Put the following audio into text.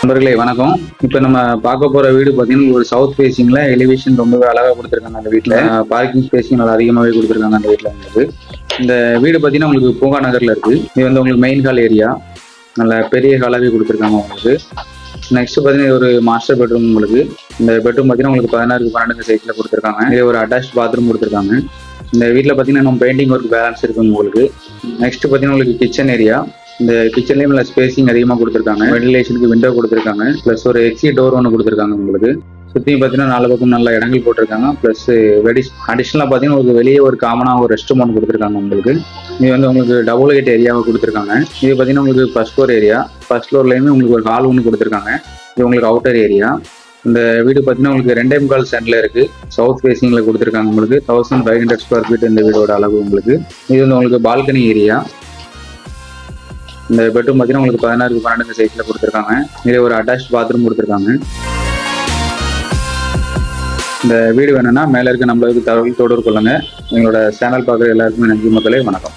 நண்பர்களே வணக்கம். இப்போ நம்ம பார்க்க போற வீடு பார்த்தீங்கன்னா ஒரு சவுத் ஃபேசிங்ல எலிவேஷன் ரொம்பவே அழகா கொடுத்துருக்காங்க அந்த வீட்டில் பார்க்கிங் ஸ்பேஸிங் நல்லா அதிகமாகவே கொடுத்துருக்காங்க அந்த வீட்டில் உங்களுக்கு இந்த வீடு பார்த்தீங்கன்னா உங்களுக்கு பூங்கா நகர்ல இருக்கு. இது வந்து உங்களுக்கு மெயின் ஹால் ஏரியா நல்ல பெரிய ஹாலாகவே கொடுத்துருக்காங்க உங்களுக்கு. நெக்ஸ்ட் பார்த்தீங்கன்னா ஒரு மாஸ்டர் பெட்ரூம் உங்களுக்கு. இந்த பெட்ரூம் பார்த்தீங்கன்னா உங்களுக்கு பதினாறு பன்னெண்டு சைஸ்ல கொடுத்துருக்காங்க. இது ஒரு அட்டாச் பாத்ரூம் கொடுத்துருக்காங்க. இந்த வீட்டில் பார்த்தீங்கன்னா நம்ம பெயிண்டிங் ஒர்க் பேலன்ஸ் இருக்கு உங்களுக்கு. நெக்ஸ்ட் பார்த்தீங்கன்னா உங்களுக்கு கிச்சன் ஏரியா இந்த கிச்சன்லயும் இல்லை ஸ்பேசிங் அதிகமாக கொடுத்துருக்காங்க. வென்டிலேஷனுக்கு விண்டோ கொடுத்துருக்காங்க. ப்ளஸ் ஒரு எக்ஸி டோர் ஒன்று கொடுத்துருக்காங்க உங்களுக்கு. சுற்றியும் பார்த்தீங்கன்னா நாலு பக்கம் நல்ல இடங்கள் போட்டிருக்காங்க. ப்ளஸ் வெடி அடிஷ்னலாக பார்த்தீங்கன்னா உங்களுக்கு வெளியே ஒரு காமனாக ஒரு ரெஸ்ட் ரூம் ஒன்று கொடுத்துருக்காங்க உங்களுக்கு. இது வந்து உங்களுக்கு டபுள் கேட் ஏரியாவை கொடுத்துருக்காங்க. இது பார்த்தீங்கன்னா உங்களுக்கு ஃபர்ஸ்ட் ஃப்ளோர் ஏரியா ஃபர்ஸ்ட் ஃப்ளோர்லேயுமே உங்களுக்கு ஒரு ஹால் ஒன்று கொடுத்துருக்காங்க. இது உங்களுக்கு அவுட்டர் ஏரியா இந்த வீடு பார்த்தீங்கன்னா உங்களுக்கு ரெண்டே முக்கால் சென்டில் இருக்கு. சவுத் ஃபேசிங்ல கொடுத்துருக்காங்க உங்களுக்கு. Thousand five hundred square feet இந்த வீடோட அளவு உங்களுக்கு. இது வந்து உங்களுக்கு பால்கனி ஏரியா இந்த பெட்ரூம் பார்த்தீங்கன்னா உங்களுக்கு பதினாறு பன்னெண்டு சைஸில் கொடுத்துருக்காங்க. இதே ஒரு அட்டாச் பாத்ரூம் கொடுத்துருக்காங்க. இந்த வீடு வேணும்னா மேலே இருக்க நம்மளுக்கு தகவல் தொடர்பு கொள்ளுங்க. எங்களோட சேனல் பார்க்குற எல்லாருக்குமே நன்றி மக்களே. வணக்கம்.